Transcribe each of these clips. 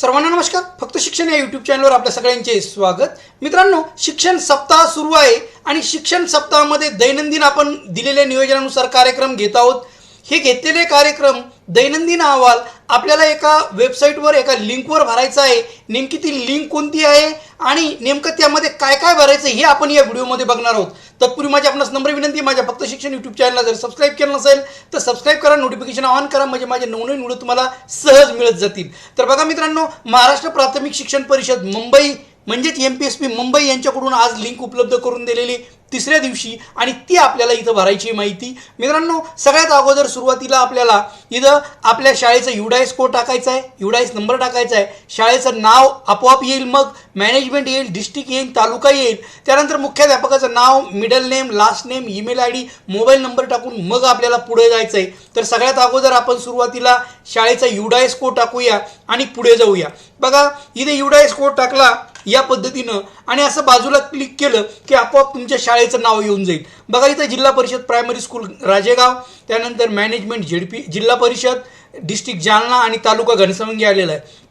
सर्वांना नमस्कार. फक्त शिक्षण या यूट्यूब चॅनलवर आपल्या सगळ्यांचे स्वागत. मित्रांनो शिक्षण सप्ताह सुरू आहे आणि शिक्षण सप्ताहामध्ये दैनंदिन आपण दिलेल्या नियोजनानुसार कार्यक्रम घेत आहोत. हे घेतलेले कार्यक्रम दैनंदिन अहवाल आपल्याला एका वेबसाईटवर एका लिंकवर भरायचं आहे. नेमकी ती लिंक कोणती आहे आणि नेमकं त्यामध्ये काय काय भरायचं हे आपण या व्हिडिओमध्ये बघणार आहोत. तत्पूर्वी माझी आपणास नम्र विनंती माझ्या फक्त शिक्षण यूट्यूब चॅनलला जर सबस्क्राईब केलं नसेल तर सबस्क्राईब करा नोटिफिकेशन ऑन करा म्हणजे माझे नवनवीन व्हिडिओ तुम्हाला सहज मिळत जातील. तर बघा मित्रांनो महाराष्ट्र प्राथमिक शिक्षण परिषद मुंबई म्हणजेच M P S P Mumbai यांच्याकडून आज लिंक उपलब्ध करून दिलेली. तिसऱ्या दिवशी आणि ती आपल्याला इथं भरायची माहिती. मित्रांनो सगळ्यात अगोदर सुरुवातीला आपल्याला इथं आपल्या शाळेचं युडाईस कोड टाकायचा आहे. युडाईस नंबर टाकायचा आहे. शाळेचं नाव आपोआप येईल मग मॅनेजमेंट येईल डिस्ट्रिक्ट येईल तालुका येईल. त्यानंतर मुख्याध्यापकाचं नाव middle name last name email I D mobile number टाकून मग आपल्याला पुढे जायचं आहे तर सगळ्यात अगोदर आपण सुरुवातीला शाळेचा युडाईस कोड टाकूया आणि पुढे जाऊया. बघा इथे युडाईस कोड टाकला या पद्धतीनं आणि असं बाजूला क्लिक केलं की आपोआप तुमच्या शाळे शाळेचं नाव येऊन जाईल. बघा इथं जिल्हा परिषद प्रायमरी स्कूल राजेगाव त्यानंतर मॅनेजमेंट झेडपी जिल्हा परिषद डिस्ट्रिक्ट जालना आणि तालुका घनसंगी आलेला आहे.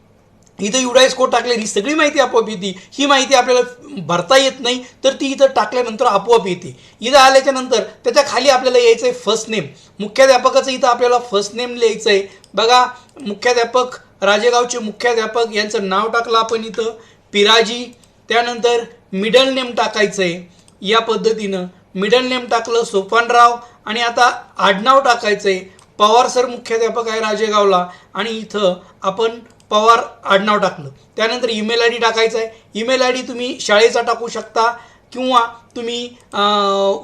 इथं युडाईस कोड टाकलेली ही सगळी माहिती आपोआप येते. ही माहिती आपल्याला भरता येत नाही तर ती इथं टाकल्यानंतर आपोआप येते. इथं आल्याच्यानंतर त्याच्याखाली आपल्याला यायचं आहे फर्स्ट नेम मुख्याध्यापकाचं इथं आपल्याला फर्स्ट नेम लिहायचं आहे बघा मुख्याध्यापक राजेगावचे मुख्याध्यापक यांचं नाव टाकलं आपण इथं. पिराजी त्यानंतर मिडल नेम टाकायचं आहे या पद्धतीनं मिडल नेम टाकलं सोपानराव आणि आता आडनाव टाकायचं आहे पवार सर मुख्याध्यापक आहे राजेगावला आणि इथं आपण पवार आडनाव टाकलं. त्यानंतर ईमेल आय डी टाकायचा आहे ईमेल आय डी तुम्ही शाळेचा टाकू शकता किंवा तुम्ही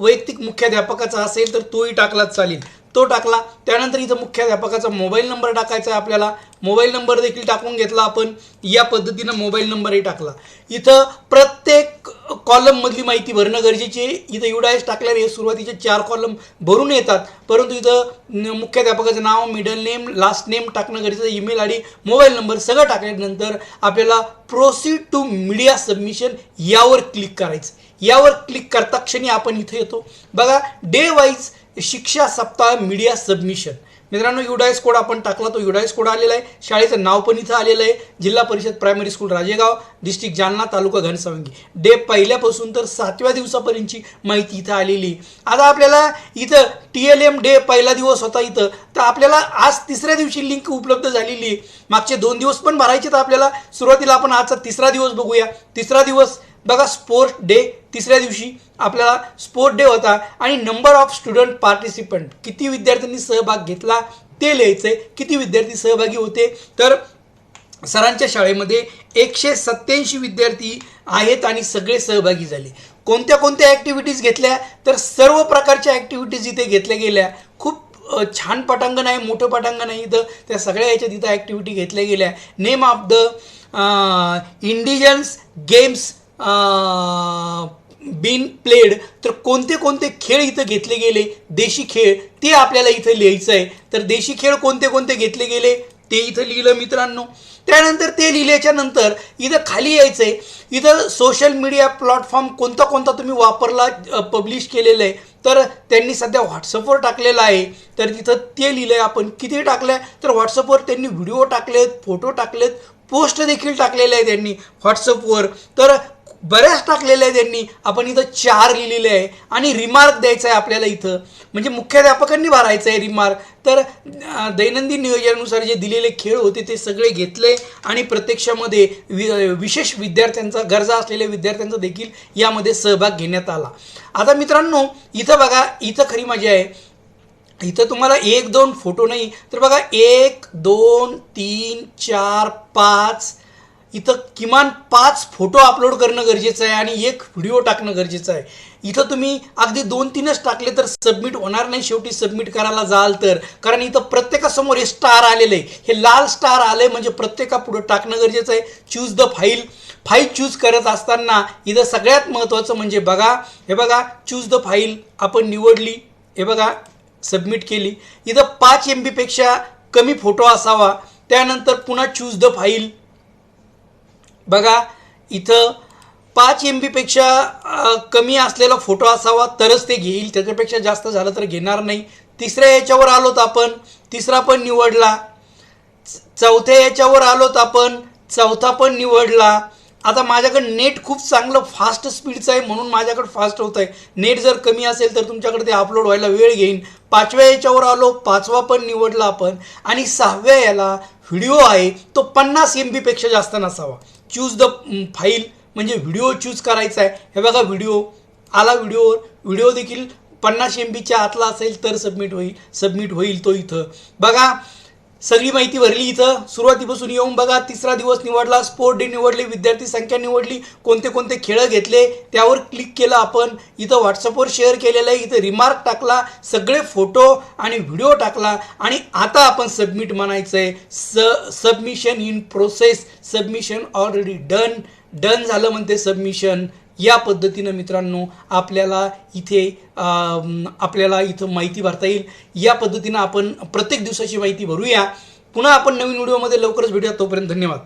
वैयक्तिक मुख्याध्यापकाचा असेल तर तोही टाकलाच चालेल. तो टाकला. त्यानंतर इथं मुख्याध्यापकाचा मोबाईल नंबर टाकायचा आहे आपल्याला. मोबाईल नंबर देखील टाकून घेतला आपण. या पद्धतीनं मोबाईल नंबरही टाकला. इथं प्रत कॉलममधली माहिती भरणं गरजेची आहे. इथं युडायस टाकल्यावर हे सुरुवातीचे चार कॉलम भरून येतात. परंतु इथं मुख्याध्यापकाचं नाव मिडल नेम लास्ट नेम टाकणं गरजेचं email I D mobile number सगळं टाकल्यानंतर आपल्याला प्रोसीड टू मीडिया सबमिशन यावर क्लिक करायचं. यावर क्लिक करता क्षणी आपण इथं येतो. बघा डे वाईज शिक्षा सप्ताह मीडिया सबमिशन मित्रांनो युडाईस कोड आपण टाकला तो युडाईस कोड आलेला आहे. शाळेचं नाव पण इथं आलेलं आहे. Zilla Parishad primary school Rajegaon district Jalna taluka Ghansawangi. Day पहिल्यापासून तर सातव्या दिवसापर्यंतची माहिती इथं आलेली आहे. आता आपल्याला इथं टी एल एम डे पहिला दिवस होता इथं. तर आपल्याला आज तिसऱ्या दिवशी लिंक उपलब्ध झालेली आहे. मागचे दोन दिवस पण भरायचे तर आपल्याला. सुरुवातीला आपण आजचा तिसरा दिवस बघूया. तिसरा दिवस बघा स्पोर्ट डे तिसऱ्या दिवशी आपल्याला स्पोर्ट डे होता आणि नंबर ऑफ स्टुडंट पार्टिसिपंट किती विद्यार्थ्यांनी सहभाग घेतला ते लिहायचं आहे किती विद्यार्थी सहभागी होते? तर सरांच्या शाळेमध्ये एकशे सत्त्याऐंशी विद्यार्थी आहेत आणि सगळे सहभागी झाले. कोणत्या कोणत्या ॲक्टिव्हिटीज घेतल्या? तर सर्व प्रकारच्या ॲक्टिव्हिटीज इथे घेतल्या गेल्या. खूप छान पटांगण आहे मोठं पटांगण आहे इथं. त्या सगळ्या याच्यात इथं ॲक्टिव्हिटी घेतल्या गेल्या. Name of the indigenous games been played तर कोणते कोणते खेळ इथं घेतले गेले? देशी खेळ. ते आपल्याला इथं लिहायचं आहे तर देशी खेळ कोणते कोणते घेतले गेले? ते इथं लिहिलं मित्रांनो. त्यानंतर ते लिहिल्याच्या नंतर इथं खाली यायचं आहे इथं सोशल मीडिया प्लॅटफॉर्म कोणता कोणता तुम्ही वापरला पब्लिश केलेलं आहे तर त्यांनी सध्या व्हॉट्सअपवर टाकलेलं आहे. तर तिथं ते लिहिलं आहे आपण. किती टाकलं आहे तर व्हॉट्सअपवर त्यांनी व्हिडिओ टाकलेत फोटो टाकलेत पोस्ट देखील टाकलेले आहे त्यांनी व्हॉट्सअपवर. तर बऱ्याच टाकलेल्या आहे त्यांनी आपण इथं चार लिहिलेले आहे आणि रिमार्क द्यायचा आहे आपल्याला इथं. म्हणजे मुख्याध्यापकांनी भरायचं आहे रिमार्क तर दैनंदिन नियोजनानुसार जे दिलेले खेळ होते ते सगळे घेतले आणि प्रत्यक्षामध्ये वि विशेष विद्यार्थ्यांचा गरजा असलेल्या विद्यार्थ्यांचा देखील यामध्ये सहभाग घेण्यात आला. आता मित्रांनो इथं बघा इथं खरी मजा आहे. इथं तुम्हाला एक दोन फोटो नाही तर बघा एक दोन तीन चार पाच इथं किमान पाच फोटो अपलोड करणं गरजेचं आहे आणि एक व्हिडिओ टाकणं गरजेचं आहे. इथं तुम्ही अगदी दोन तीनच टाकले तर सबमिट होणार नाही. शेवटी सबमिट करायला जाल तर. कारण इथं प्रत्येकासमोर हे स्टार आलेलं आहे. हे लाल स्टार आले म्हणजे प्रत्येकापुढं टाकणं गरजेचं आहे. Choose the file file choose करत असताना इथं सगळ्यात महत्त्वाचं म्हणजे बघा. हे बघा चूज द फाईल आपण निवडली. हे बघा सबमिट केली. इथं पाच एम बीपेक्षा कमी फोटो असावा. त्यानंतर पुन्हा चूज द फाईल बघा इथं पाच एम बीपेक्षा कमी असलेला फोटो असावा तरच ते घेईल. त्याच्यापेक्षा जास्त झालं तर घेणार नाही. तिसऱ्या याच्यावर आलोत आपण. तिसरा पण निवडला. चौथ्या याच्यावर आलोत आपण. चौथा पण निवडला. आता माझ्याकडे नेट खूप चांगलं फास्ट स्पीडचं आहे म्हणून माझ्याकडे फास्ट होत आहे. नेट जर कमी असेल तर तुमच्याकडे ते अपलोड व्हायला वेळ घेईन. पाचव्या याच्यावर आलो. पाचवा पण निवडला आपण. आणि सहाव्या याला व्हिडिओ आहे तो पन्नास एम बीपेक्षा जास्त नसावा. चूज द फाईल म्हणजे व्हिडिओ चूज करायचा आहे. हे बघा व्हिडिओ. आला व्हिडिओवर व्हिडिओ देखील पन्नास एम बीच्या आतला असेल तर सबमिट होईल. सबमिट होईल तो इथं. बघा सगळी माहिती भरली इथं. सुरुवातीपासून येऊन बघा तिसरा दिवस निवडला स्पोर्ट डे निवडले विद्यार्थी संख्या निवडली कोणते कोणते खेळ घेतले त्यावर क्लिक केलं आपण. इथं व्हॉट्सअपवर शेअर केलेलं आहे इथं रिमार्क टाकला सगळे फोटो आणि व्हिडिओ टाकला. आणि आता आपण सबमिट म्हणायचं आहे स submission in process submission already done done झालं म्हणते सबमिशन या पद्धतीनं मित्रांनो आपल्याला इथे आपल्याला इथं माहिती भरता येईल. या पद्धतीनं आपण प्रत्येक दिवसाची माहिती भरूया. पुन्हा आपण नवीन व्हिडिओमध्ये लवकरच भेटूया. तोपर्यंत धन्यवाद.